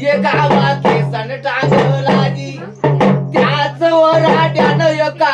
एका वाकेसन टांगलाजी त्याच वराट्यानं एका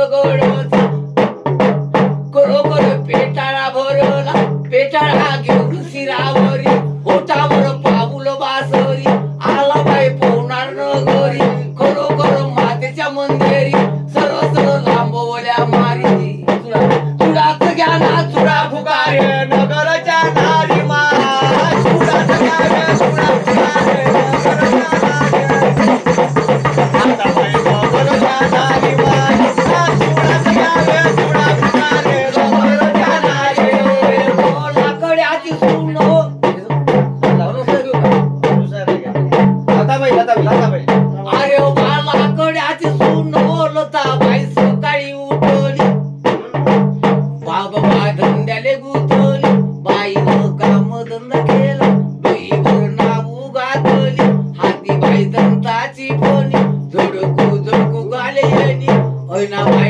We're going Hoy not may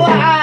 wow.